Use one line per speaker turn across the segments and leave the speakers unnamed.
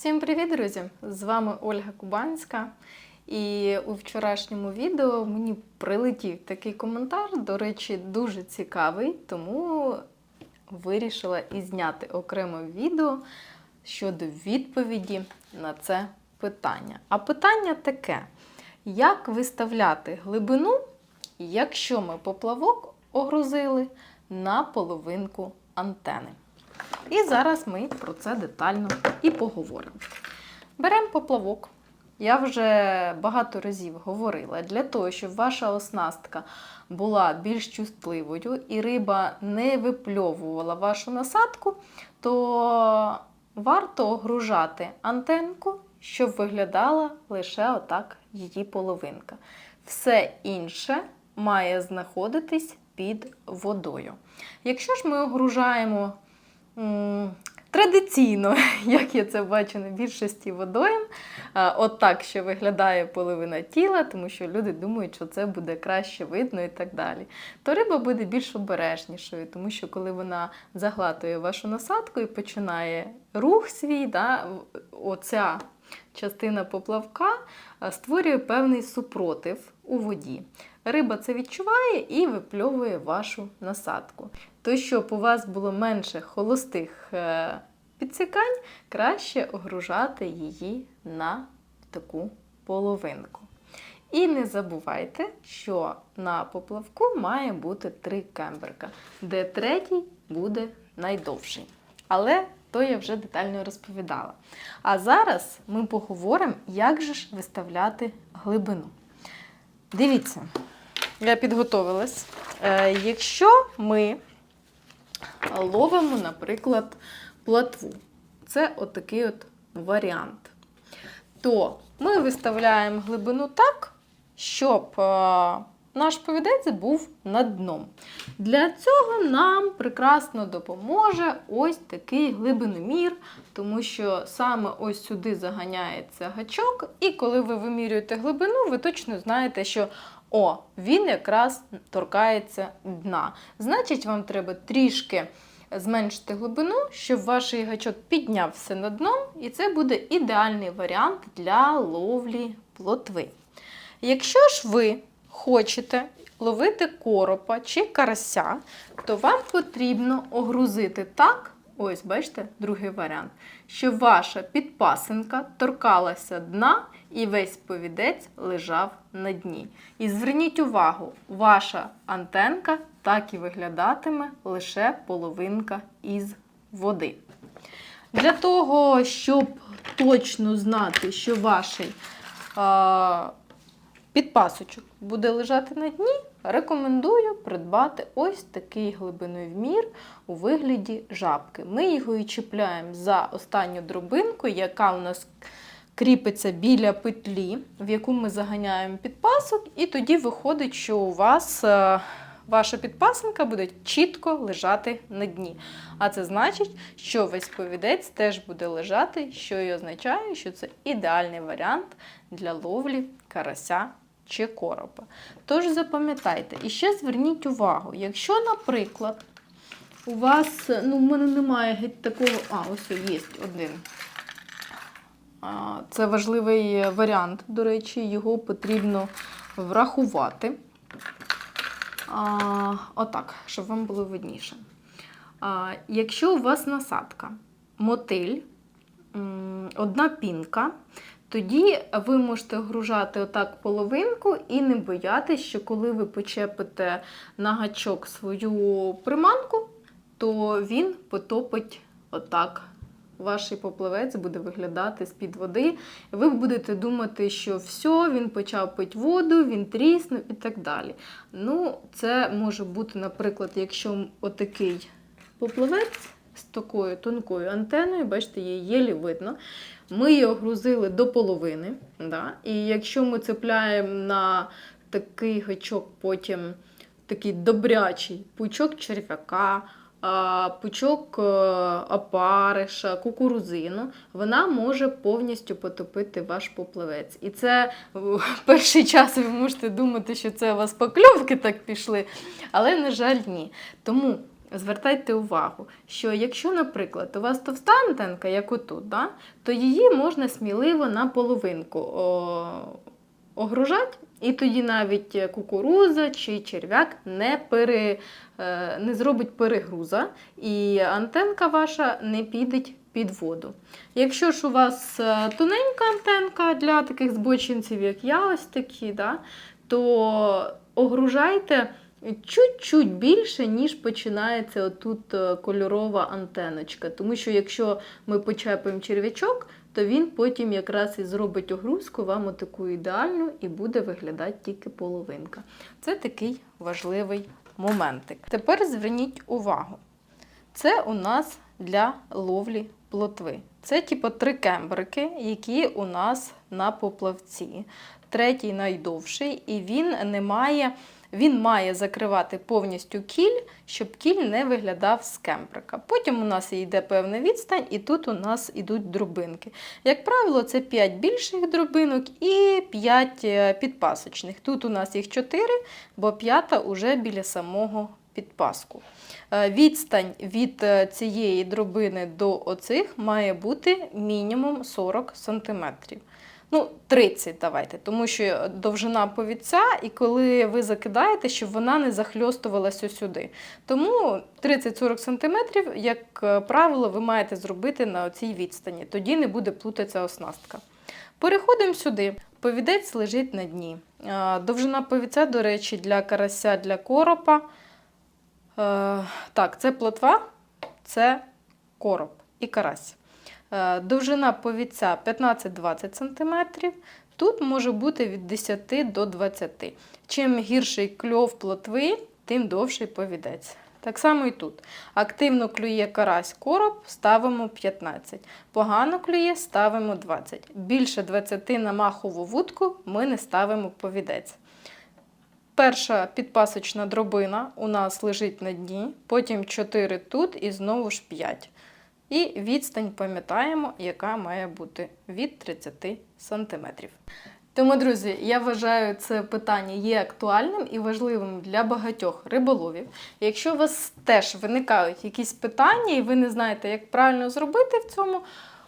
Всім привіт, друзі! З вами Ольга Кубанська. І у вчорашньому відео мені прилетів такий коментар, до речі, дуже цікавий, тому вирішила і зняти окреме відео щодо відповіді на це питання. А питання таке: як виставляти глибину, якщо ми поплавок огрузили на половинку антени? І зараз ми про це детально і поговоримо. Беремо поплавок. Я вже багато разів говорила, для того, щоб ваша оснастка була більш чутливою і риба не випльовувала вашу насадку, то варто огружати антенку, щоб виглядала лише отак її половинка. Все інше має знаходитись під водою. Якщо ж ми огружаємо традиційно, як я це бачу на більшості водойм, от так, що виглядає половина тіла, тому що люди думають, що це буде краще видно і так далі. То риба буде більш обережнішою, тому що коли вона заглатує вашу насадку і починає рух свій, да, оця частина поплавка створює певний супротив у воді. Риба це відчуває і випльовує вашу насадку. То, щоб у вас було менше холостих е, підсікань, краще огружати її на таку половинку. І не забувайте, що на поплавку має бути три кемберка, де третій буде найдовший. Але то я вже детально розповідала. А зараз ми поговоримо, як же ж виставляти глибину. Дивіться, я підготовилась. Е, якщо ми ловимо, наприклад, платву, це отакий от варіант, то ми виставляємо глибину так, щоб е, наш повідець був над дном. Для цього нам прекрасно допоможе ось такий глибиномір, тому що саме ось сюди заганяється гачок, і коли ви вимірюєте глибину, ви точно знаєте, що о, він якраз торкається дна. Значить, вам треба трішки зменшити глибину, щоб ваш гачок піднявся на дном, і це буде ідеальний варіант для ловлі плотви. Якщо ж ви хочете ловити коропа чи карася, то вам потрібно огрузити так, ось бачите, другий варіант, щоб ваша підпасинка торкалася дна і весь повідець лежав на дні. І зверніть увагу, ваша антенка так і виглядатиме лише половинка із води. Для того, щоб точно знати, що ваш підпасочок буде лежати на дні, рекомендую придбати ось такий глибиновмір у вигляді жабки. Ми його і чіпляємо за останню дробинку, яка у нас кріпиться біля петлі, в яку ми заганяємо підпасок, і тоді виходить, що у вас. е, Ваша підпасинка буде чітко лежати на дні. А це значить, що весь повідець теж буде лежати, що і означає, що це ідеальний варіант для ловлі карася чи коропа. Тож запам'ятайте, і ще зверніть увагу, якщо, наприклад, у вас, ну, в мене немає геть такого, а, ось є один. Це важливий варіант, до речі, його потрібно врахувати. А, Отак, щоб вам було видніше. А, Якщо у вас насадка, мотиль, одна пінка, тоді ви можете огружати отак половинку і не боятися, що коли ви почепите на гачок свою приманку, то він потопить отак. Ваш попливець буде виглядати з-під води. Ви будете думати, що все, він почав пити воду, він тріснув і так далі. Ну, це може бути, наприклад, якщо отакий попливець з такою тонкою антеною, бачите, її єлі видно. Ми її огрузили до половини. Да? І якщо ми цепляємо на такий гачок, потім такий добрячий пучок черв'яка, пучок е, опариша, кукурузину, вона може повністю потопити ваш попливець. І це в перший час ви можете думати, що це у вас покльовки так пішли, але, на жаль, ні. Тому звертайте увагу, що якщо, наприклад, у вас товста антенка, як отут, да, то її можна сміливо на половинку огружати, і тоді навіть кукуруза чи черв'як не, пере, е, не зробить перегруза, і антенка ваша не піде під воду. Якщо ж у вас е, тоненька антенка для таких збочинців, як я, ось такі, да, то огружайте чуть-чуть більше, ніж починається отут е, кольорова антеночка. Тому що якщо ми почепимо черв'ячок, то він потім якраз і зробить огрузку вам таку ідеальну і буде виглядати тільки половинка. Це такий важливий моментик. Тепер зверніть увагу. Це у нас для ловлі плотви. Це типу три кембрики, які у нас на поплавці. Третій найдовший, і він не має. Він має закривати повністю кіль, щоб кіль не виглядав з кембрика. Потім у нас йде певна відстань, і тут у нас йдуть дробинки. Як правило, це 5 більших дробинок і 5 підпасочних. Тут у нас їх 4, бо п'ята уже біля самого підпаску. Е, Відстань від е, цієї дробини до оцих має бути мінімум 40 см. Ну, 30 давайте, тому що довжина повідця, і коли ви закидаєте, щоб вона не захльостувалася сюди. Тому 30-40 см, як е, правило, ви маєте зробити на цій відстані. Тоді не буде плутатися оснастка. Переходимо сюди. Повідець лежить на дні. Е, Довжина повідця, до речі, для карася, для коропа. Е, Так, це плотва, це короб і карась. Е, Довжина повідця 15-20 см. Тут може бути від 10 до 20 Чим гірший кльов плотви, тим довший повідець. Так само і тут. Активно клює карась короб, ставимо 15. Погано клює, ставимо 20. Більше 20 на махову вудку ми не ставимо повідець. Перша підпасочна дробина у нас лежить на дні, потім 4 тут і знову ж 5. І відстань пам'ятаємо, яка має бути від 30 см. Тому, друзі, я вважаю, це питання є актуальним і важливим для багатьох риболовів. Якщо у вас теж виникають якісь питання, і ви не знаєте, як правильно зробити в цьому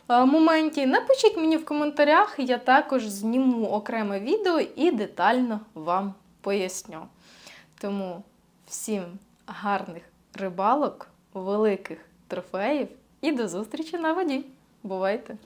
е, моменті, напишіть мені в коментарях, я також зніму окреме відео і детально вам поясню. Тому всім гарних рибалок, великих трофеїв і до зустрічі на воді. Бувайте!